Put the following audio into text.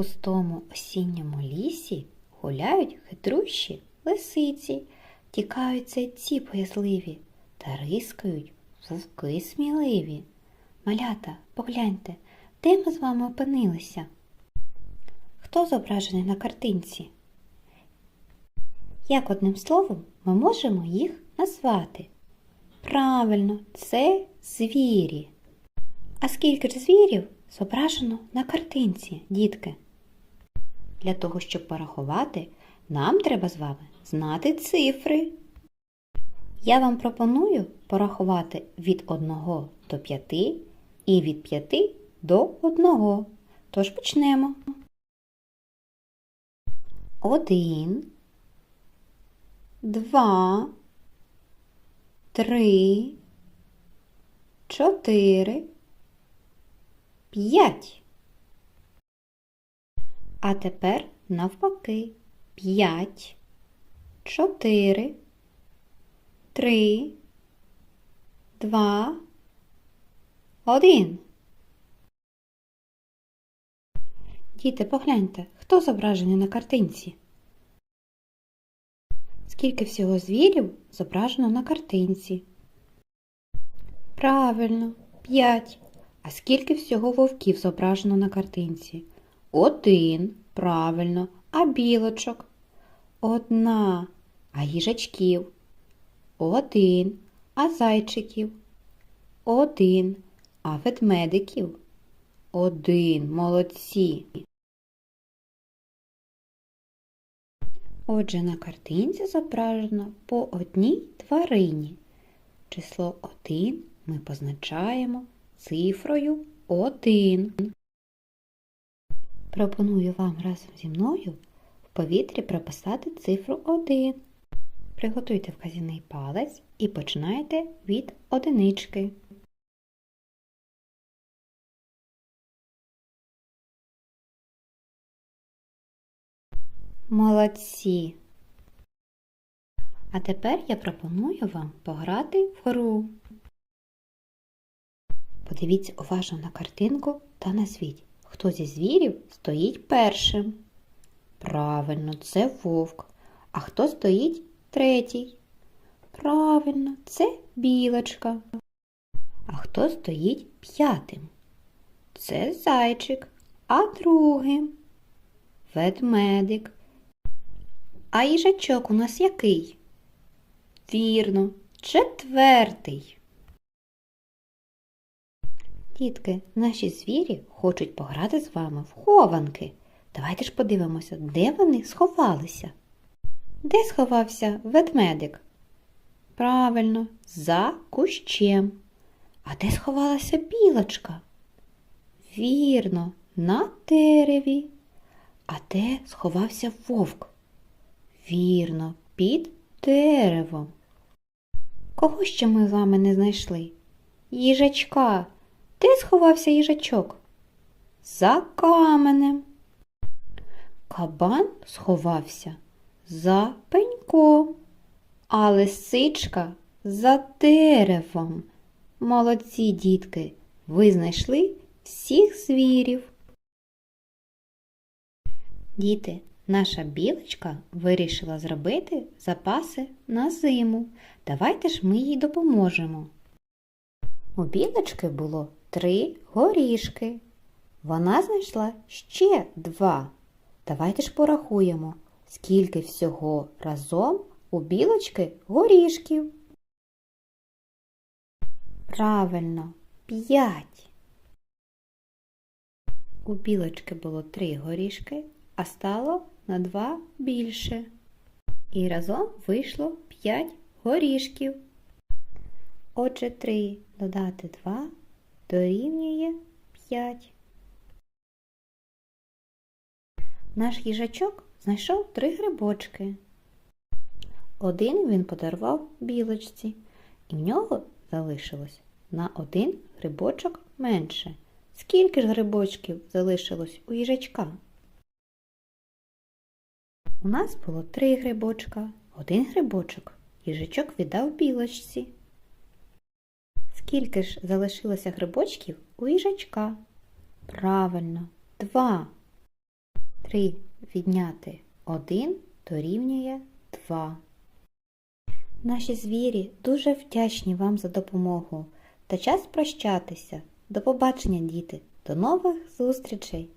густому осінньому лісі гуляють хитрющі лисиці, тікають зайці боязливі та рискають вовки сміливі. Малята, погляньте, де ми з вами опинилися? Хто зображений на картинці? Як одним словом ми можемо їх назвати? Правильно, це звірі. А скільки ж звірів зображено на картинці, дітки? Для того, щоб порахувати, нам треба з вами знати цифри. Я вам пропоную порахувати від 1 до 5 і від 5 до 1. Тож почнемо. 1, 2, 3, 4, 5. А тепер навпаки. 5, 4, 3, 2, 1. Діти, погляньте, хто зображений на картинці? Скільки всього звірів зображено на картинці? Правильно, 5. А скільки всього вовків зображено на картинці? Один. Правильно. А білочок? Одна. А їжачків? Один. А зайчиків? Один. А ведмедиків? Один. Молодці. Отже, на картинці зображено по одній тварині. Число 1 ми позначаємо цифрою 1. Пропоную вам разом зі мною в повітрі прописати цифру 1. Приготуйте вказівний палець і починайте від одинички. Молодці! А тепер я пропоную вам пограти в гру. Подивіться уважно на картинку та назвіть, хто зі звірів стоїть першим. Правильно, це вовк. А хто стоїть третій? Правильно, це білочка. А хто стоїть п'ятим? Це зайчик, а другим ведмедик. А їжачок у нас який? Вірно, четвертий. Дітки, наші звірі хочуть пограти з вами в хованки. Давайте ж подивимося, де вони сховалися. Де сховався ведмедик? Правильно, за кущем. А де сховалася білочка? Вірно, на дереві. А де сховався вовк? Вірно, під деревом. Кого ще ми з вами не знайшли? Їжачка. Де сховався їжачок? За каменем. Кабан сховався за пеньком, а лисичка за деревом. Молодці дітки, ви знайшли всіх звірів. Діти, наша білочка вирішила зробити запаси на зиму. Давайте ж ми їй допоможемо. У білочки було три горішки. Вона знайшла ще два. Давайте ж порахуємо, скільки всього разом у білочки горішків. Правильно, п'ять. У білочки було три горішки, а стало на два більше. І разом вийшло п'ять горішків. Отже, 3 додати 2 дорівнює 5. Наш їжачок знайшов три грибочки. Один він подарував білочці, і в нього залишилось на один грибочок менше. Скільки ж грибочків залишилось у їжачка? У нас було три грибочка, один грибочок. Їжачок віддав білочці. Скільки ж залишилося грибочків у їжачка? Правильно, два. 3 відняти один дорівнює 2. Наші звірі дуже вдячні вам за допомогу. Та час прощатися. До побачення, діти. До нових зустрічей!